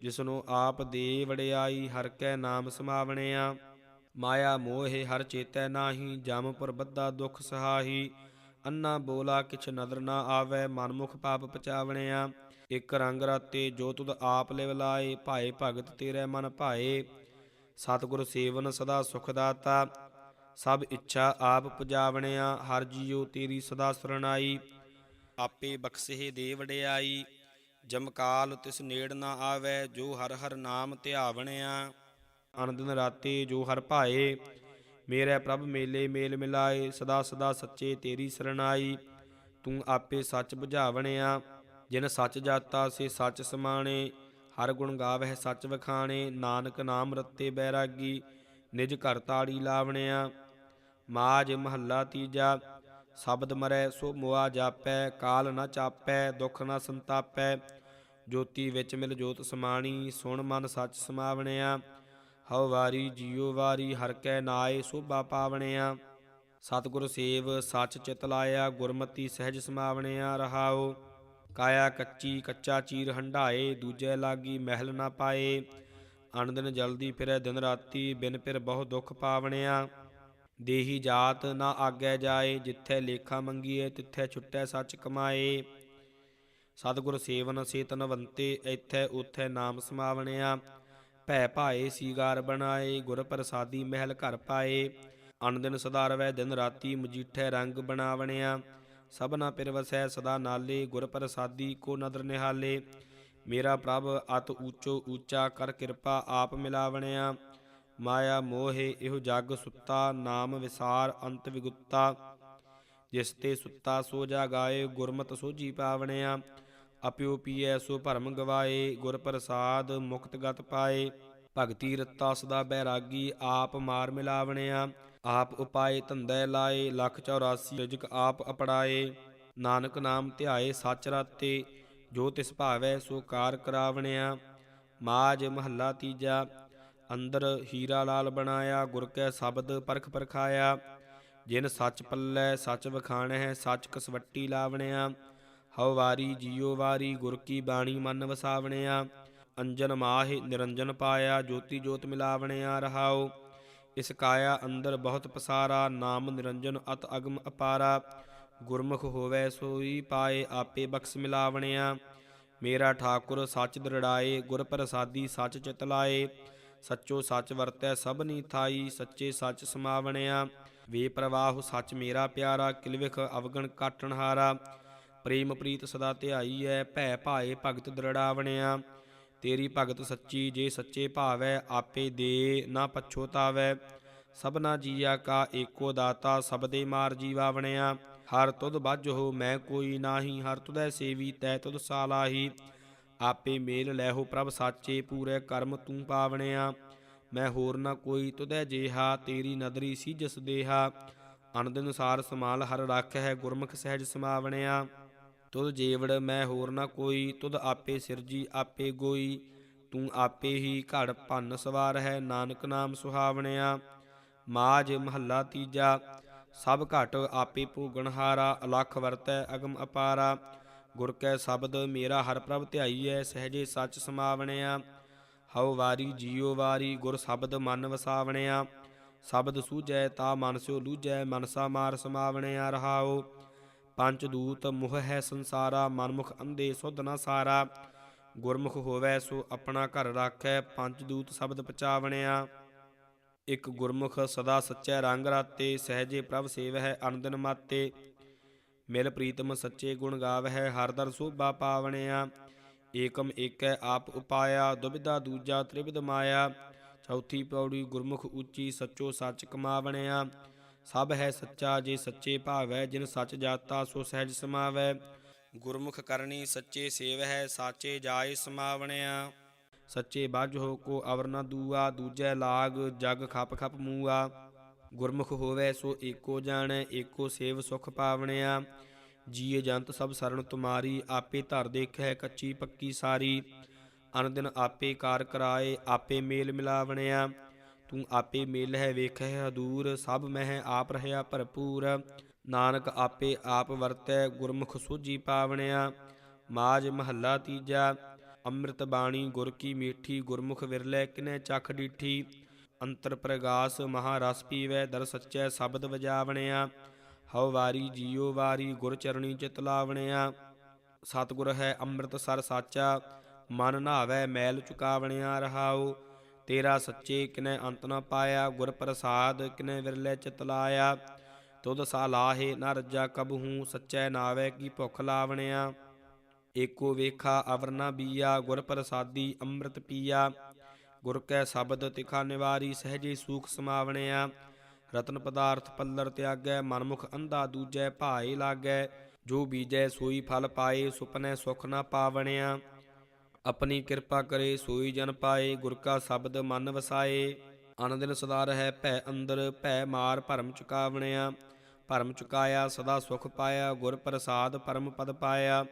ਜਿਸਨੂੰ ਆਪ ਦੇ ਵਡਿਆਈ, ਹਰ ਕੈ ਨਾਮ ਸਮਾਵਣਿਆ। ਮਾਇਆ ਮੋਹਿ, ਹਰ ਚੇਤੈ ਨਾਹੀ ਜਮਪੁਰ ਬੱਧਾ ਦੁਖ ਸਹਾਈ ਅੰਨਾ ਬੋਲਾ ਕਿਛ ਨਦਰ ਨਾ ਆਵੈ, ਮਨਮੁਖ ਪਾਪ ਪਚਾਵਣਿਆ। ਇਕ ਰੰਗ ਰਾਤੇ ਜੋ ਤੁਧ ਆਪ ਲਿਵ ਲਾਏ, ਭਾਏ ਭਗਤ ਤੇਰੇ ਮਨ ਭਾਏ। ਸਤਿਗੁਰ ਸੇਵਨ ਸਦਾ ਸੁਖ ਦਾਤਾ, ਸਭ ਇੱਛਾ ਆਪ ਪੁਜਾਵਣਿਆ, ਹਰ ਜੀਉ ਤੇਰੀ ਸਦਾ ਸਰਣਾਈ। ਆਪੇ ਬਖਸ਼ੇ ਦੇ ਵਡਿਆਈ ਜਮਕਾਲ ਤਿਸ ਨੇੜ ਨਾ ਆਵੈ, ਜੋ ਹਰ ਹਰ ਨਾਮ ਧਿਆਵਣਿਆ। ਅਨੰਦਨ ਰਾਤੇ ਜੋ ਹਰ ਭਾਏ ਮੇਰੇ ਪ੍ਰਭ ਮੇਲੇ, ਮੇਲ ਮਿਲਾਏ, ਸਦਾ ਸਦਾ ਸੱਚੇ ਤੇਰੀ ਸਰਣਾਈ ਤੂੰ ਆਪੇ ਸੱਚ ਬੁਝਾਵਣਿਆ, ਜਿਨ ਸੱਚ ਜਾਤਾ ਸੇ ਸੱਚ ਸਮਾਣੇ। ਹਰ ਗੁਣ ਗਾਵਹਿ ਸੱਚ ਵਖਾਣੇ, ਨਾਨਕ ਨਾਮ ਰਤੇ ਬੈਰਾਗੀ, ਨਿਜ ਘਰ ਤਾੜੀ ਲਾਵਣਿਆ। ਮਾਜ ਮਹੱਲਾ ਤੀਜਾ, ਸ਼ਬਦ ਮਰੈ ਸੋ ਮੁਆ ਜਾਪੈ, ਕਾਲ ਨਾ ਚਾਪੈ, ਦੁਖ ਨਾ ਸੰਤਾਪੈ। ਜੋਤੀ ਵਿੱਚ ਮਿਲ ਜੋਤ ਸਮਾਣੀ, ਸੁਣ ਮਨ ਸੱਚ ਸਮਾਵਣਿਆ। ਹਉ ਵਾਰੀ ਜੀਉ ਵਾਰੀ ਹਰ ਕੈ ਨਾਏ ਸੋਭਾ ਪਾਵਣਿਆ। ਸਤਿਗੁਰ ਸੇਵ ਸੱਚ ਚਿਤ ਲਾਇਆ, ਗੁਰਮਤੀ ਸਹਿਜ ਸਮਾਵਣਿਆ ਰਹਾਓ ਕਾਇਆ ਕੱਚੀ ਕੱਚਾ ਚੀਰ ਹੰਢਾਏ, ਦੂਜੇ ਲਾਗੀ ਮਹਿਲ ਨਾ ਪਾਏ। ਅਣਦਿਨ ਜਲਦੀ ਫਿਰੈ ਦਿਨ ਰਾਤੀ, ਬਿਨ ਫਿਰ ਬਹੁ ਦੁੱਖ ਪਾਵਣਿਆ। ਦੇਹੀ ਜਾਤ ਨਾ ਆਗੈ ਜਾਏ, ਜਿੱਥੈ ਲੇਖਾ ਮੰਗੀਏ ਤਿੱਥੈ ਛੁੱਟੈ ਸੱਚ ਕਮਾਏ। ਸਤਿਗੁਰ ਸੇਵਨ ਸੇਤਨਵੰਤੇ, ਇੱਥੈ ਉਥੈ ਨਾਮ ਸਮਾਵਣਿਆ। ਭੈ ਭਾਏ, ਸੀਗਾਰ ਬਣਾਏ ਗੁਰ ਪ੍ਰਸਾਦੀ ਮਹਿਲ ਘਰ ਪਾਏ। ਅਨਦਿਨ ਸਦਾ ਰਵੈ ਦਿਨ ਰਾਤੀ ਮਜੀਠੈ ਰੰਗ ਬਣਾਵਣਿਆ। ਸਭਨਾ ਪਿਰ ਵਸੈ ਸਦਾ ਨਾਲੇ ਗੁਰ ਪ੍ਰਸਾਦੀ ਕੋ ਨਦਰ ਨਿਹਾਲੇ। ਮੇਰਾ ਪ੍ਰਭ ਅਤ ਊਚੋ ਊਚਾ ਕਰ ਕਿਰਪਾ ਆਪ ਮਿਲਾਵਣਿਆ। ਮਾਇਆ ਮੋਹਿ ਇਹੋ ਜਗ ਸੁੱਤਾ, ਨਾਮ ਵਿਸਾਰ ਅੰਤ ਵਿਗੁੱਤਾ। ਜਿਸ ਤੇ ਸੁੱਤਾ ਸੋ ਜਾਗਾਏ, ਗੁਰਮਤਿ ਸੋਜੀ ਪਾਵਣਿਆ। ਅਪਿਓ ਪੀਐ, ਸੋ ਭਰਮ ਗਵਾਏ, ਗੁਰ ਪ੍ਰਸਾਦ ਮੁਕਤ ਗਤ ਪਾਏ। ਭਗਤੀ ਰਤਾ ਸਦਾ ਬੈਰਾਗੀ, ਆਪ ਮਾਰ ਮਿਲਾਵਣਿਆ। ਆਪ ਉਪਾਏ ਧੰਦੇ ਲਾਏ, ਲੱਖ 84 ਰਜਕ ਆਪ ਅਪੜਾਏ ਨਾਨਕ ਨਾਮ ਧਿਆਏ ਸੱਚ ਰਾਤੇ, ਜੋ ਤਿਸ ਭਾਵੈ ਸੋ ਕਾਰ ਕਰਾਵਣਿਆ। ਮਾਜ ਮਹੱਲਾ ਤੀਜਾ, ਅੰਦਰ ਹੀਰਾ ਲਾਲ ਬਣਾਇਆ, ਗੁਰ ਕੈ ਸ਼ਬਦ ਪਰਖ ਪਰਖਾਇਆ। ਜਿਨ ਸੱਚ ਪੱਲੇ, ਸੱਚ ਵਖਾਣਹਿ, ਸੱਚ ਕਸਵੱਟੀ ਲਾਵਣਿਆ। ਹਉ ਵਾਰੀ ਜੀਉ ਵਾਰੀ ਗੁਰ ਕੀ ਬਾਣੀ ਮਨ ਵਸਾਵਣਿਆ, ਅੰਜਨ ਮਾਹਿ ਨਿਰੰਜਨ ਪਾਇਆ, ਜੋਤੀ ਜੋਤ ਮਿਲਾਵਣਿਆ ਰਹਾਉ। ਇਸ ਕਾਇਆ ਅੰਦਰ ਬਹੁਤ ਪਸਾਰਾ, ਨਾਮ ਨਿਰੰਜਨ ਅਤ ਅਗਮ ਅਪਾਰਾ। ਗੁਰਮੁਖ ਹੋਵੇ ਸੋਈ ਪਾਏ ਆਪੇ ਬਖਸ਼ ਮਿਲਾਵਣਿਆ। ਮੇਰਾ ਠਾਕੁਰ ਸੱਚ ਦਰੜਾਏ, ਗੁਰ ਪ੍ਰਸਾਦੀ ਸੱਚ ਚਿਤ ਲਾਏ। ਸੱਚੋ ਸੱਚ ਵਰਤੈ ਸਭਨੀ ਥਾਈ, ਸੱਚੇ ਸੱਚ ਸਮਾਵਣਿਆ। ਵੇ ਪ੍ਰਵਾਹ ਸੱਚ ਮੇਰਾ ਪਿਆਰਾ ਕਿਲਵਿਖ ਅਵਗਣ ਕਾਟਣਹਾਰਾ ਪ੍ਰੇਮ ਪ੍ਰੀਤ ਸਦਾ ਧਿਆਈ ਐ, ਭੈ ਭਾਏ ਭਗਤ ਦਰੜਾਵਣਿਆ ਤੇਰੀ ਭਗਤ ਸੱਚੀ ਜੇ ਸੱਚੇ ਭਾਵੈ, ਆਪੇ ਦੇ ਨਾ ਪਛੋਤਾਵੈ ਸਭਨਾ ਜੀਆ ਕਾ ਏਕੋ ਦਾਤਾ ਸਬਦੇ ਮਾਰ ਜੀਵਾਵਣਿਆ ਹਰ ਤੁਧ ਬੱਝ ਹੋ, ਮੈਂ ਕੋਈ ਨਾਹੀ, ਹਰ ਤੁਧੈ ਸੇਵੀ, ਤੈ ਤੁਧ ਸਾਲਾਹੀ। ਆਪੇ ਮੇਲ ਲੈਹੋ ਪ੍ਰਭ ਸਾਚੇ, ਪੂਰੇ ਕਰਮ ਤੂੰ ਪਾਵਣਿਆ ਮੈਂ ਹੋਰ ਨਾ ਕੋਈ ਤੁਧੈ ਜੇਹਾ, ਤੇਰੀ ਨਦਰੀ ਸੀ ਜਸ ਦੇਹਾ। ਅਨੰਦ ਅਨੁਸਾਰ ਸਮਾਲ ਹਰ ਰੱਖ ਹੈ ਗੁਰਮੁਖ ਸਹਿਜ ਸਮਾਵਣਿਆ ਤੁਧ ਜੀਵੜ ਮੈਂ ਹੋਰ ਨਾ ਕੋਈ, ਤੁਧ ਆਪੇ ਸਿਰਜੀ ਆਪੇ ਗੋਈ, ਤੂੰ ਆਪੇ ਹੀ ਘੜ ਭੰਨ ਸਵਾਰ ਹੈ, ਨਾਨਕ ਨਾਮ ਸੁਹਾਵਣਿਆ, ਮਾਜ ਮਹੱਲਾ ਤੀਜਾ, ਸਭ ਘਟ ਆਪੇ ਭੋਗਣ ਹਾਰਾ, ਅਲਖ ਵਰਤੈ ਅਗਮ ਅਪਾਰਾ, ਗੁਰ ਕੈ ਸ਼ਬਦ ਮੇਰਾ ਹਰ ਪ੍ਰਭ ਧਿਆਈਐ, ਸਹਜੇ ਸੱਚ ਸਮਾਵਣਿਆ, ਹਉ ਵਾਰੀ ਜੀਉ ਵਾਰੀ, ਗੁਰ ਸ਼ਬਦ ਮਨ ਵਸਾਵਣਿਆ, ਸ਼ਬਦ ਸੂਝੈ ਤਾ ਮਨ ਸਿਓ ਲੂਝੈ, ਮਨਸਾ ਮਾਰ ਸਮਾਵਣਿਆ ਰਹਾਓ ਪੰਜ ਦੂਤ ਮੁਹ ਹੈ ਸੰਸਾਰਾ, ਮਨਮੁਖ ਅੰਧੇ ਸੁਧ ਨਾ ਸਾਰਾ। ਗੁਰਮੁਖ ਹੋਵੈ ਸੋ ਆਪਣਾ ਘਰ ਰਾਖੈ ਪੰਜ ਦੂਤ ਸ਼ਬਦ ਪਚਾਵਣਿਆ। ਇਕ ਗੁਰਮੁਖ ਸਦਾ ਸੱਚੈ ਰੰਗ ਰਾਤੇ, ਸਹਜੇ ਪ੍ਰਭ ਸੇਵਹਿ ਅਨੰਦਨ ਮਾਤੇ। ਮਿਲ ਪ੍ਰੀਤਮ ਸੱਚੇ ਗੁਣ ਗਾਵਹਿ, ਹਰ ਦਰ ਸੋਭਾ ਪਾਵਣਿਆ। ਏਕਮ ਏਕੈ ਆਪ ਉਪਾਇਆ, ਦੁਬਿਧਾ ਦੂਜਾ ਤ੍ਰਿਵਿਧ ਮਾਇਆ। ਚੌਥੀ ਪੌੜੀ ਗੁਰਮੁਖ ਉੱਚੀ ਸੱਚੋ ਸੱਚ ਕਮਾਵਣਿਆ। ਸਭ ਹੈ ਸੱਚਾ, ਜੇ ਸੱਚੇ ਭਾਵੈ, ਜਿਨ ਸੱਚ ਜਾਤਾ ਸੋ ਸਹਿਜ ਸਮਾਵੈ। ਗੁਰਮੁਖ ਕਰਨੀ ਸੱਚੇ ਸੇਵ ਹੈ ਸਾਚੇ ਜਾਏ ਸਮਾਵਣਿਆ। ਸੱਚੇ ਬਾਝ ਹੋ ਕੋ ਅਵਰ ਨ ਦੂਆ, ਦੂਜੈ ਲਾਗ ਜਗ ਖਪ ਖਪ ਮੂਆ। ਗੁਰਮੁਖ ਹੋਵੇ ਸੋ ਏਕੋ ਜਾਣੈ, ਏਕੋ ਸੇਵ ਸੁਖ ਪਾਵਣਿਆ। ਜੀਏ ਜੰਤ ਸਭ ਸਰਨ ਤੁਮਾਰੀ, ਆਪੇ ਧਰ ਦੇਖੈ ਕੱਚੀ ਪੱਕੀ ਸਾਰੀ। ਅਨਦਿਨ ਆਪੇ ਕਾਰ ਕਰਾਏ, ਆਪੇ ਮੇਲ ਮਿਲਾਵਣਿਆ। ਤੂੰ ਆਪੇ ਮੇਲ ਹੈ ਵੇਖੈ ਹਦੂਰ, ਸਭ ਮਹਿ ਆਪ ਰਹਿਆ ਭਰਪੂਰ। ਨਾਨਕ ਆਪੇ ਆਪ ਵਰਤੈ, ਗੁਰਮੁਖ ਸੋਝੀ ਪਾਵਣਿਆ। ਮਾਜ ਮਹੱਲਾ ਤੀਜਾ, ਅੰਮ੍ਰਿਤ ਬਾਣੀ ਗੁਰ ਕੀ ਮੀਠੀ, ਗੁਰਮੁਖ ਵਿਰਲੇ ਕਿਨੈ ਚਖ ਡੀਠੀ। ਅੰਤਰ ਪ੍ਰਗਾਸ ਮਹਾ ਰਸ ਪੀਵੈ, ਦਰ ਸੱਚੈ ਸ਼ਬਦ ਵਜਾਵਣਿਆ। ਹਉ ਵਾਰੀ ਜੀਉ ਵਾਰੀ, ਗੁਰ ਚਰਣੀ ਚਿਤ ਲਾਵਣਿਆ। ਸਤਿਗੁਰ ਹੈ ਅੰਮ੍ਰਿਤ ਸਰ ਸਾਚਾ, ਮਨ ਨਾਵੈ ਮੈਲ ਚੁਕਾਵਣਿਆ ਰਹਾਓ ਤੇਰਾ ਸੱਚੇ ਕਿਨੈ ਅੰਤ ਨ ਪਾਇਆ ਗੁਰ ਪ੍ਰਸਾਦ ਕਿਨੈ ਵਿਰਲੇ ਚਿਤ ਲਾਇਆ। ਤੁਧ ਸਾ ਲਾਹੇ ਨ ਰੱਜਾ ਕਬਹੂ, ਸੱਚੈ ਨਾਵੈ ਕੀ ਭੁਖ ਲਾਵਣਿਆ। ਏਕੋ ਵੇਖਾ ਅਵਰ ਨ ਬੀਆ ਗੁਰ ਪ੍ਰਸਾਦੀ ਅੰਮ੍ਰਿਤ ਪੀਆ। ਗੁਰ ਕੈ ਸ਼ਬਦ ਤਿਖਾ ਨਿਵਾਰੀ, ਸਹਜੇ ਸੂਖ ਸਮਾਵਣਿਆ। ਰਤਨ ਪਦਾਰਥ ਪੱਲਰ ਤਿਆਗੈ, ਮਨਮੁਖ ਅੰਧਾ ਦੂਜੈ ਭਾਏ ਲਾਗੈ। ਜੋ ਬੀਜੈ ਸੋਈ ਫਲ ਪਾਏ, ਸੁਪਨੈ ਸੁਖ ਨਾ ਪਾਵਣਿਆ। ਆਪਣੀ ਕਿਰਪਾ ਕਰੇ, ਸੋਈ ਜਨ ਪਾਏ, ਗੁਰ ਕਾ ਸ਼ਬਦ ਮਨ ਵਸਾਏ। ਅਨੰਦਿਨ ਸਦਾ ਰਹਿ, ਭੈ ਅੰਦਰ, ਭੈ ਮਾਰ ਭਰਮ ਚੁਕਾਵਣਿਆ। ਭਰਮ ਚੁਕਾਇਆ, ਸਦਾ ਸੁਖ ਪਾਇਆ, ਗੁਰ ਪ੍ਰਸਾਦ ਪਰਮ ਪਦ ਪਾਇਆ।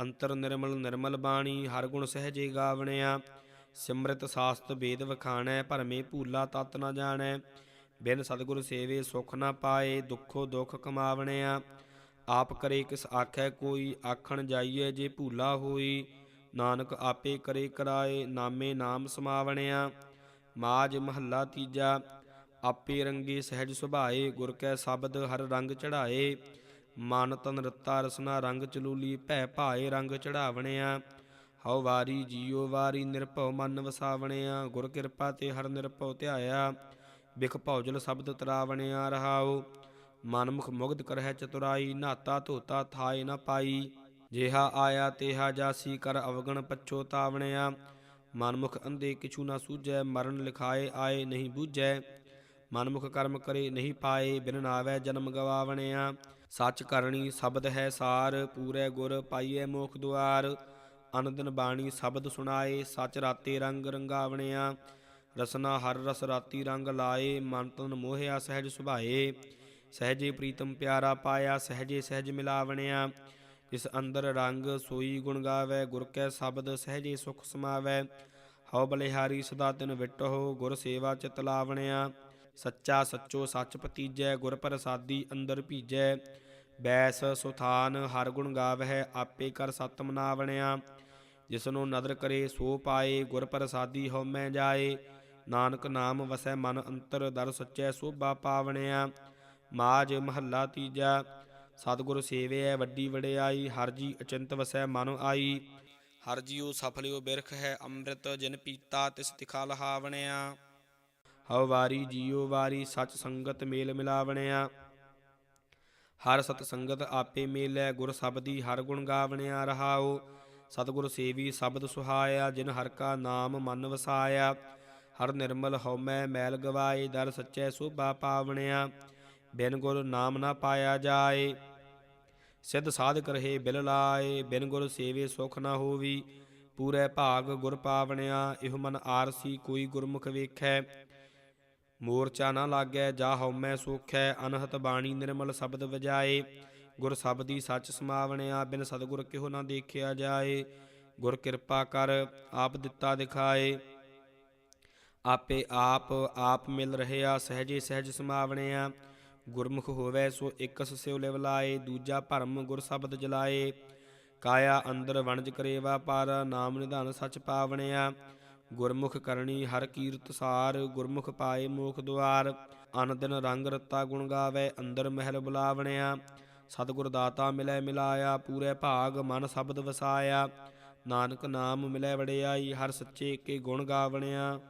ਅੰਤਰ ਨਿਰਮਲ ਨਿਰਮਲ ਬਾਣੀ, ਹਰ ਗੁਣ ਸਹਿਜੇ ਗਾਵਣਿਆ। ਸਿਮਰਤ ਸਾਸਤ ਵੇਦ ਵਖਾਣੈ, ਭਰਮੇ ਭੂਲਾ ਤਤ ਨਾ ਜਾਣੈ। ਬਿਨ ਸਤਿਗੁਰ ਸੇਵੇ ਸੁਖ ਨਾ ਪਾਏ, ਦੁੱਖੋ ਦੁੱਖ ਕਮਾਵਣਿਆ। ਆਪ ਕਰੇ ਕਿਸ ਆਖੈ ਕੋਈ, ਆਖਣ ਜਾਈਏ ਜੇ ਭੂਲਾ ਹੋਈ। ਨਾਨਕ ਆਪੇ ਕਰੇ ਕਰਾਏ ਨਾਮੇ ਨਾਮ ਸਮਾਵਣਿਆ। ਮਾਜ ਮਹੱਲਾ ਤੀਜਾ, ਆਪੇ ਰੰਗੇ ਸਹਿਜ ਸੁਭਾਏ, ਗੁਰ ਕੈ ਸ਼ਬਦ ਹਰ ਰੰਗ ਚੜਾਏ। ਮਨ ਤਨ ਰਤਾ ਰਸਨਾ ਰੰਗ ਚਲੂਲੀ, ਭੈ ਭਾਏ ਰੰਗ ਚੜਾਵਣਿਆ। ਹਉ ਵਾਰੀ ਜੀਉ ਵਾਰੀ ਨਿਰਭਉ ਮਨ ਵਸਾਵਣਿਆ। ਗੁਰ ਕਿਰਪਾ ਤੇ ਹਰ ਨਿਰਭਉ ਧਿਆਇਆ। ਬਿਖ ਭੌਜਲ ਸ਼ਬਦ ਤਰਾਵਣਿਆ ਰਹਾਉ। ਮਨਮੁਖ ਮੁਗਧ ਕਰਹਿ ਚਤੁਰਾਈ, ਨਾਤਾ ਧੋਤਾ ਥਾਏ ਨਾ ਪਾਈ। ਜਿਹਾ ਆਇਆ ਤੇਹਾ ਜਾਸੀ ਕਰ ਅਵਗਣ ਪਛੋਤਾਵਣਿਆ ਮਨਮੁਖ ਅੰਧੇ ਕਿਛੂ ਨਾ ਸੂਝੈ, ਮਰਨ ਲਿਖਾਏ ਆਏ ਨਹੀਂ ਬੂਝੈ। ਮਨਮੁਖ ਕਰਮ ਕਰੇ ਨਹੀਂ ਪਾਏ, ਬਿਨ ਨਾਵੈ ਜਨਮ ਗਵਾਵਣਿਆ। ਸੱਚ ਕਰਨੀ ਸ਼ਬਦ ਹੈ ਸਾਰ, ਪੂਰੇ ਗੁਰ ਪਾਈਏ ਮੋਖ ਦੁਆਰ। ਅਨੰਦਨ ਬਾਣੀ ਸ਼ਬਦ ਸੁਣਾਏ, ਸੱਚ ਰਾਤੇ ਰੰਗ ਰੰਗਾਵਣਿਆ। ਰਸਨਾ ਹਰ ਰਸ ਰਾਤੀ ਰੰਗ ਲਾਏ, ਮਨ ਤਨ ਮੋਹਿਆ ਸਹਿਜ ਸੁਭਾਏ। ਸਹਿਜੇ ਪ੍ਰੀਤਮ ਪਿਆਰਾ ਪਾਇਆ, ਸਹਿਜੇ ਸਹਿਜ ਮਿਲਾਵਣਿਆ। ਜਿਸ ਅੰਦਰ ਰੰਗ ਸੋਈ ਗੁਣ ਗਾਵੇ, ਗੁਰ ਕੈ ਸ਼ਬਦ ਸਹਜੇ ਸੁਖ ਸਮਾਵੈ। ਹਉ ਬਲਿਹਾਰੀ ਸਦਾ ਦਿਨ ਵਿਟਹੁ, ਗੁਰ ਸੇਵਾ ਚਿਤ ਲਾਵਣਿਆ। ਸੱਚਾ ਸੱਚੋ ਸੱਚ ਪਤੀਜੈ ਗੁਰ ਪ੍ਰਸਾਦੀ ਅੰਦਰ ਭੀਜੈ। ਬੈਸ ਸੁਥਾਨ ਹਰ ਗੁਣ ਗਾਵਹਿ, ਆਪੇ ਕਰ ਸਤ ਮਨਾਵਣਿਆ। ਜਿਸਨੂੰ ਨਦਰ ਕਰੇ ਸੋ ਪਾਏ, ਗੁਰ ਪ੍ਰਸਾਦੀ ਹਉਮੈ ਜਾਏ। ਨਾਨਕ ਨਾਮ ਵਸੈ ਮਨ ਅੰਤਰ, ਦਰ ਸੱਚੈ ਸੋਭਾ ਪਾਵਣਿਆ। ਮਾਜ ਮਹੱਲਾ ਤੀਜਾ ਸਤਿਗੁਰ ਸੇਵਿਐ ਵੱਡੀ ਵਡਿਆਈ ਹਰ ਜੀ ਅਚਿੰਤ ਵਸੈ, ਮਨ ਆਈ। ਹਰ ਜੀਉ ਸਫਲਿਓ ਬਿਰਖ ਹੈ, ਅੰਮ੍ਰਿਤ ਜਿਨ ਪੀਤਾ, ਤਿਸ ਤਿਖਾ ਲਹਾਵਣਿਆ। ਹਉ ਵਾਰੀ ਜੀਉ ਵਾਰੀ, ਸਚ ਸੰਗਤ ਮੇਲ ਮਿਲਾਵਣਿਆ। ਹਰ ਸਤ ਸੰਗਤ ਆਪੇ ਮੇਲੈ, ਗੁਰ ਸਬਦੀ ਹਰ ਗੁਣ ਗਾਵਣਿਆ ਰਹਾਉ। ਸਤਿਗੁਰ ਸੇਵੀ ਸ਼ਬਦ ਸੁਹਾਇਆ, ਜਿਨ ਹਰ ਕਾ ਨਾਮ ਮਨ ਵਸਾਇਆ। ਹਰ ਨਿਰਮਲ ਹਉਮੈ ਮੈਲ ਗਵਾਏ, ਦਰ ਸੱਚੈ ਸੋਭਾ ਪਾਵਣਿਆ। ਬਿਨ ਗੁਰ ਨਾਮ ਨਾ ਪਾਇਆ ਜਾਏ। ਸਿੱਧ ਸਾਧਕ ਰਹੇ ਬਿਲ ਲਾਏ, ਬਿਨ ਗੁਰ ਸੇਵੇ ਸੁਖ ਨਾ ਹੋਵੀ। ਪੂਰੇ ਭਾਗ ਗੁਰ ਪਾਵਣਿਆ, ਇਹੋ ਮਨ ਆਰਸੀ ਕੋਈ ਗੁਰਮੁਖ ਵੇਖੈ। ਮੋਰਚਾ ਨਾ ਲਾਗੈ, ਜਾ ਹਉਮੈ ਸੋਖੈ, ਅਨਹਤ ਬਾਣੀ ਨਿਰਮਲ ਸ਼ਬਦ ਵਜਾਏ। ਗੁਰ ਸ਼ਬਦੀ ਸੱਚ ਸਮਾਵਣਿਆ, ਬਿਨ ਸਤਿਗੁਰ ਕਿਹੋ ਨਾ ਦੇਖਿਆ ਜਾਏ। ਗੁਰ ਕਿਰਪਾ ਕਰ, ਆਪ ਦਿੱਤਾ ਦਿਖਾਏ। ਆਪੇ ਆਪ ਆਪ ਮਿਲ ਰਹਿਆ, ਸਹਜੇ ਸਹਿਜ ਸਮਾਵਣਿਆ। ਗੁਰਮੁਖ ਹੋਵੇ ਸੋ ਇਕਸ ਸਿਉ ਲਿਵ ਲਾਏ, ਦੂਜਾ ਭਰਮ ਗੁਰ ਸ਼ਬਦ ਜਲਾਏ। ਕਾਇਆ ਅੰਦਰ ਵਣਜ ਕਰੇਵਾ ਪਰ, ਨਾਮ ਨਿਧਾਨ ਸੱਚ ਪਾਵਣਿਆ। ਗੁਰਮੁਖ ਕਰਨੀ ਹਰ ਕੀਰਤ ਸਾਰ, ਗੁਰਮੁਖ ਪਾਏ ਮੋਖ ਦੁਆਰ। ਅਨ ਦਿਨ ਰੰਗ ਰਤਾ ਗੁਣ ਗਾਵੇ, ਅੰਦਰ ਮਹਿਲ ਬੁਲਾਵਣਿਆ। ਸਤਿਗੁਰ ਦਾਤਾ ਮਿਲੈ ਮਿਲਾਇਆ, ਪੂਰੇ ਭਾਗ ਮਨ ਸ਼ਬਦ ਵਸਾਇਆ। ਨਾਨਕ ਨਾਮ ਮਿਲੈ ਵੜਿਆਈ ਹਰ ਸੱਚੇ ਕੇ ਗੁਣ ਗਾਵਣਿਆ।